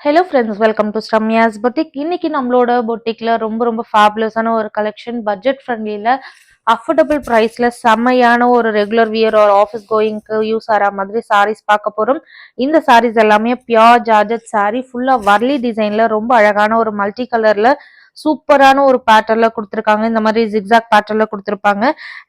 Hello friends welcome to Sramya's boutique இன்னைக்கு நம்மளோட பொட்டிக்ல ரொம்ப ரொம்ப ஃபேபுலஸான ஒரு கலெக்ஷன் பட்ஜெட் ஃப்ரெண்ட்லியில் அஃபோர்டபுள் ப்ரைஸில் செம்மையான ஒரு ரெகுலர் வியர் ஒரு ஆஃபீஸ் கோயிங்க்கு யூஸ் ஆகிற மாதிரி சாரீஸ் பார்க்க போகிறோம் இந்த சாரீஸ் எல்லாமே பியோர் ஜார்ஜட் சாரீ ஃபுல்லாக வர்லி டிசைனில் ரொம்ப அழகான ஒரு மல்டி கலரில் சூப்பரான ஒரு பேட்டர்ல கொடுத்துருக்காங்க. இந்த மாதிரி ஜிக்ஸாக் பேட்டர்ல கொடுத்துருப்பாங்க.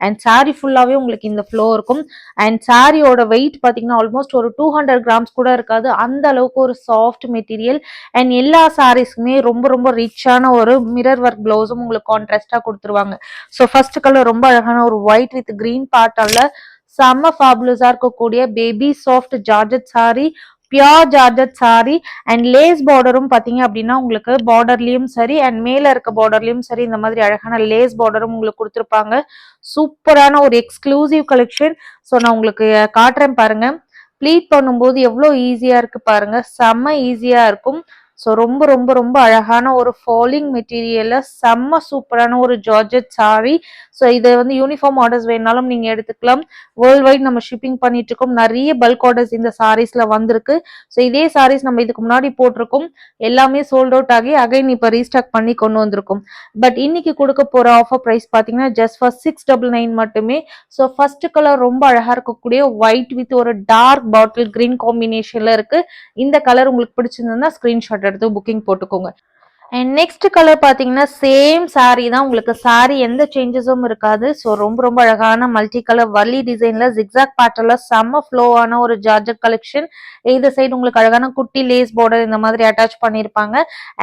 அண்ட் சாரி ஃபுல்லாவே உங்களுக்கு இந்த ஃப்ளோ இருக்கும். அண்ட் சாரியோட வெயிட் பாத்தீங்கன்னா ஆல்மோஸ்ட் ஒரு டூ ஹண்ட்ரட் கிராம்ஸ் கூட இருக்காது. அந்த அளவுக்கு ஒரு சாஃப்ட் மெட்டீரியல் அண்ட் எல்லா சாரீஸ்க்குமே ரொம்ப ரொம்ப ரிச்சான ஒரு மிரர் ஒர்க் பிளவுஸும் உங்களுக்கு கான்ட்ராஸ்டா கொடுத்துருவாங்க. ஸோ ஃபர்ஸ்ட் கலர் ரொம்ப அழகான ஒரு ஒயிட் வித் கிரீன் பேட்டர்ல செம்ம ஃபேபுலஸா இருக்கக்கூடிய baby soft georgette sari pure georgette sari and lace பார்டரும் பார்த்தீங்க அப்படின்னா உங்களுக்கு பார்டர்லயும் சரி அண்ட் மேல இருக்க பார்டர்லயும் சரி இந்த மாதிரி அழகான லேஸ் பார்டரும் உங்களுக்கு கொடுத்துருப்பாங்க. சூப்பரான ஒரு எக்ஸ்க்ளூசிவ் கலெக்ஷன் ஸோ நான் உங்களுக்கு காட்டுறேன் பாருங்க. ப்ளீட் பண்ணும்போது எவ்வளோ ஈஸியா இருக்கு பாருங்க. செம்ம ஈஸியா இருக்கும். ஸோ ரொம்ப ரொம்ப ரொம்ப அழகான ஒரு ஃபாலிங் மெட்டீரியல்ல செம்ம சூப்பரான ஒரு ஜார்ஜட் சாரி ஸோ இதை வந்து யூனிஃபார்ம் ஆர்டர்ஸ் வேணாலும் நீங்க எடுத்துக்கலாம். வேர்ல்ட் வைட் நம்ம ஷிப்பிங் பண்ணிட்டு இருக்கோம். நிறைய பல்க் ஆர்டர்ஸ் இந்த சாரீஸ்ல வந்திருக்கு. ஸோ இதே சாரீஸ் நம்ம இதுக்கு முன்னாடி போட்டிருக்கோம். எல்லாமே சோல்ட் அவுட் ஆகி அகைன் இப்போ ரீஸ்டாக் பண்ணி கொண்டு வந்திருக்கோம். பட் இன்னைக்கு கொடுக்க போற ஆஃபர் ப்ரைஸ் பார்த்தீங்கன்னா just for six double nine மட்டுமே. ஸோ ஃபர்ஸ்ட் கலர் ரொம்ப அழகா இருக்கக்கூடிய ஒயிட் வித் ஒரு டார்க் பாட்டில் கிரீன் காம்பினேஷன்ல இருக்கு. இந்த கலர் உங்களுக்கு பிடிச்சிருந்ததுன்னா ஸ்கிரீன்ஷாட் எடுத்து புக்கிங் போட்டுக்கோங்க. அண்ட் நெக்ஸ்ட் கலர் பார்த்தீங்கன்னா சேம் சாரீ தான். உங்களுக்கு சாரீ எந்த சேஞ்சஸும் இருக்காது. ஸோ ரொம்ப ரொம்ப அழகான மல்டி கலர் வள்ளி டிசைன்ல ஜிக்ஸாக் பேட்டர்ல செம்ம ஃப்ளோவான ஒரு ஜார்ஜட் கலெக்ஷன் இந்த சைடு உங்களுக்கு அழகான குட்டி லேஸ் பார்டர் இந்த மாதிரி அட்டாச் பண்ணியிருப்பாங்க.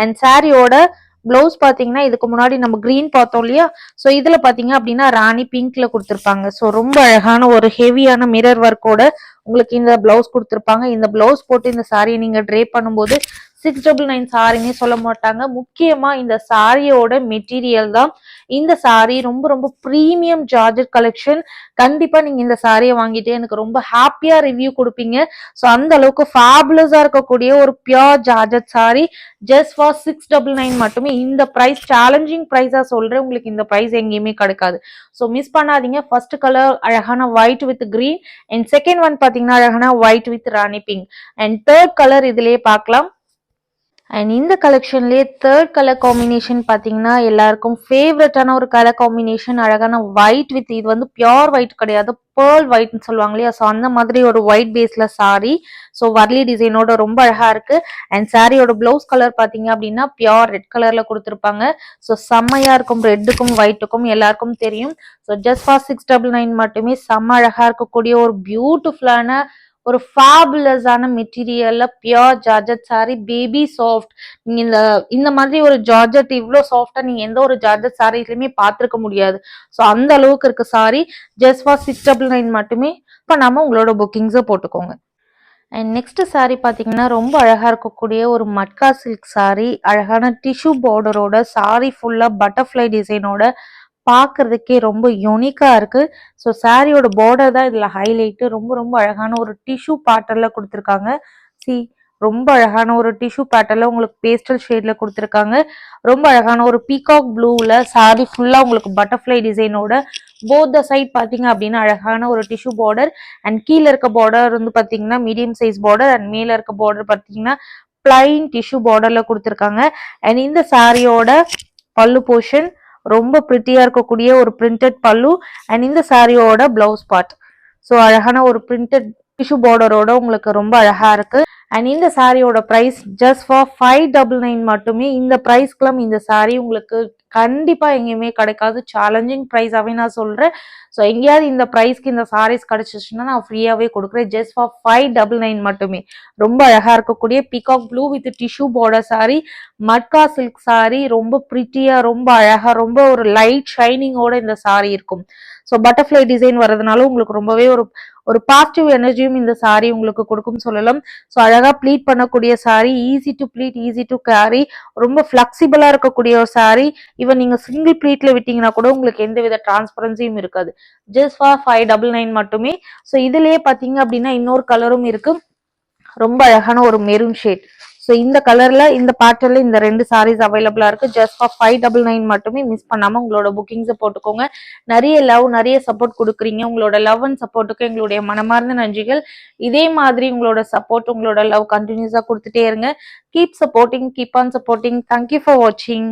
அண்ட் சாரியோட பிளவுஸ் பாத்தீங்கன்னா இதுக்கு முன்னாடி நம்ம கிரீன் பார்த்தோம் இல்லையா? ஸோ இதுல பாத்தீங்க அப்படின்னா ராணி பிங்க்ல கொடுத்துருப்பாங்க. ஸோ ரொம்ப அழகான ஒரு ஹெவியான மிரர் ஒர்க்கோட உங்களுக்கு இந்த பிளவுஸ் கொடுத்துருப்பாங்க. இந்த பிளவுஸ் போட்டு இந்த சாரியை நீங்க ட்ரே பண்ணும்போது சிக்ஸ் டபுள் நைன் சாரின்னே சொல்ல மாட்டாங்க. முக்கியமா இந்த சாரியோட மெட்டீரியல் தான். இந்த சாரி ரொம்ப ரொம்ப ப்ரீமியம் ஜார்ஜட் கலெக்ஷன் கண்டிப்பா நீங்க இந்த சாரியை வாங்கிட்டு எனக்கு ரொம்ப ஹாப்பியா ரிவ்யூ கொடுப்பீங்க. ஸோ அந்த அளவுக்கு ஃபேபுலஸா இருக்கக்கூடிய ஒரு pure georgette sari just for six double nine மட்டுமே. இந்த ப்ரைஸ் சேலஞ்சிங் ப்ரைஸா சொல்றேன். உங்களுக்கு இந்த ப்ரைஸ் எங்கேயுமே கிடைக்காது. ஸோ மிஸ் பண்ணாதீங்க. ஃபர்ஸ்ட் கலர் அழகான white with green and second one பாத்தீங்கன்னா அழகான white with rani pink and third colour இதுலயே பார்க்கலாம். அண்ட் இந்த கலெக்ஷன்லேயே தேர்ட் கலர் காம்பினேஷன் பார்த்தீங்கன்னா எல்லாருக்கும் ஃபேவரட்டான ஒரு கலர் காம்பினேஷன் அழகான ஒயிட் வித் இது வந்து பியோர் ஒயிட் கிடையாது பேர்ல் ஒயிட்னு சொல்லுவாங்க இல்லையா? ஸோ அந்த மாதிரி ஒரு ஒயிட் பேஸில் சாரி ஸோ வர்லி டிசைனோட ரொம்ப அழகாக இருக்குது அண்ட் சாரியோட ப்ளவுஸ் கலர் பார்த்தீங்க அப்படின்னா பியோர் ரெட் கலரில் கொடுத்துருப்பாங்க. ஸோ செம்மையாக இருக்கும். ரெட்டுக்கும் ஒயிட்டுக்கும் எல்லாருக்கும் தெரியும். So just for six double nine மட்டுமே செம்ம அழகாக இருக்கக்கூடிய ஒரு பியூட்டிஃபுல்லான ஒரு ஃபேபுலஸான மெட்டீரியல்ல pure georgette sari baby soft நீங்க இந்த இந்த மாதிரி ஒரு ஜார்ஜட் இவ்வளோ சாஃப்டா நீங்க எந்த ஒரு ஜார்ஜட் சாரீஸ்லயுமே பார்த்துருக்க முடியாது. ஸோ அந்த அளவுக்கு இருக்க sari just for six double nine மட்டுமே பண்ணாம உங்களோட புக்கிங்ஸை போட்டுக்கோங்க. அண்ட் நெக்ஸ்ட் saree பார்த்தீங்கன்னா ரொம்ப அழகாக இருக்கக்கூடிய ஒரு மட்கா சில்க் சாரீ அழகான டிஷ்யூ பார்டரோட saree ஃபுல்லாக பட்டர்ஃப்ளை டிசைனோட பார்க்குறதுக்கே ரொம்ப யூனிக்கா இருக்கு. ஸோ சாரியோட பார்டர் தான் இதுல ஹைலைட் ரொம்ப ரொம்ப அழகான ஒரு டிஷ்யூ பேட்டர்ல கொடுத்துருக்காங்க. சி ரொம்ப அழகான ஒரு டிஷ்யூ பேட்டர்ல உங்களுக்கு பேஸ்டல் ஷேட்ல கொடுத்துருக்காங்க. ரொம்ப அழகான ஒரு பீகாக் ப்ளூவில் சாரி ஃபுல்லா உங்களுக்கு பட்டர்ஃப்ளை டிசைனோட போத் த சைட் பார்த்தீங்க அப்படின்னா அழகான ஒரு டிஷ்யூ பார்டர் அண்ட் கீழே இருக்க பார்டர் வந்து பாத்தீங்கன்னா மீடியம் சைஸ் பார்டர் அண்ட் மேல இருக்க பார்டர் பாத்தீங்கன்னா பிளைன் டிஷ்யூ பார்டர்ல கொடுத்துருக்காங்க. அண்ட் இந்த சாரியோட பல்லு போர்ஷன் ரொம்ப பிரிட்டியா இருக்கக்கூடிய ஒரு பிரிண்டட் பல்லு அண்ட் இந்த சாரியோட பிளவுஸ் பார்ட் ஸோ அழகான ஒரு பிரிண்டட் டிஷ்யூ பார்டரோட உங்களுக்கு ரொம்ப அழகா இருக்கு. அண்ட் இந்த சாரியோட price just for five double nine மட்டுமே இந்த ப்ரைஸ்க்குலாம் இந்த சாரி உங்களுக்கு கண்டிப்பாக எங்கேயுமே கிடைக்காது. சேலஞ்சிங் ப்ரைஸாகவே நான் சொல்கிறேன் ஸோ எங்கேயாவது இந்த ப்ரைஸ்க்கு இந்த சாரீஸ் கிடச்சிச்சுன்னா நான் ஃப்ரீயாகவே கொடுக்குறேன். Just for five double nine மட்டுமே. ரொம்ப அழகாக இருக்கக்கூடிய peacock blue with tissue border sari matka silk sari ரொம்ப ப்ரிட்டியாக ரொம்ப அழகாக ரொம்ப ஒரு லைட் ஷைனிங்கோட இந்த சாரீ இருக்கும். ஸோ பட்டர்ஃப்ளை டிசைன் வர்றதுனால உங்களுக்கு ரொம்பவே ஒரு ஒரு பாசிட்டிவ் எனர்ஜியும் இந்த சாரி உங்களுக்கு கொடுக்கும் சொல்லலாம். ஸோ அழகா ப்ளீட் பண்ணக்கூடிய sari easy to pleat easy to carry ரொம்ப ஃபிளெக்சிபிளா இருக்கக்கூடிய ஒரு சாரி ஈவன் நீங்க சிங்கிள் ப்ளீட்ல விட்டீங்கன்னா கூட உங்களுக்கு எந்த வித டிரான்ஸ்பரன்சியும் இருக்காது. Just for five double nine மட்டுமே. ஸோ இதுலயே பாத்தீங்க அப்படின்னா இன்னொரு கலரும் இருக்கு. ரொம்ப அழகான ஒரு மெரூன் ஷேட் ஸோ இந்த கலர்ல இந்த பேட்டர்ல இந்த ரெண்டு சாரீஸ் அவைலபிளா இருக்கு. Just for five double nine மட்டுமே மிஸ் பண்ணாம உங்களோட புக்கிங்ஸை போட்டுக்கோங்க. நிறைய லவ் நிறைய சப்போர்ட் கொடுக்குறீங்க. உங்களோட லவ் அண்ட் சப்போர்ட்டுக்கு எங்களுடைய மனமார்ந்த நன்றிகள். இதே மாதிரி உங்களோட சப்போர்ட் உங்களோட லவ் கண்டினியூஸா கொடுத்துட்டே இருங்க. Keep supporting keep on supporting thank you for வாட்சிங்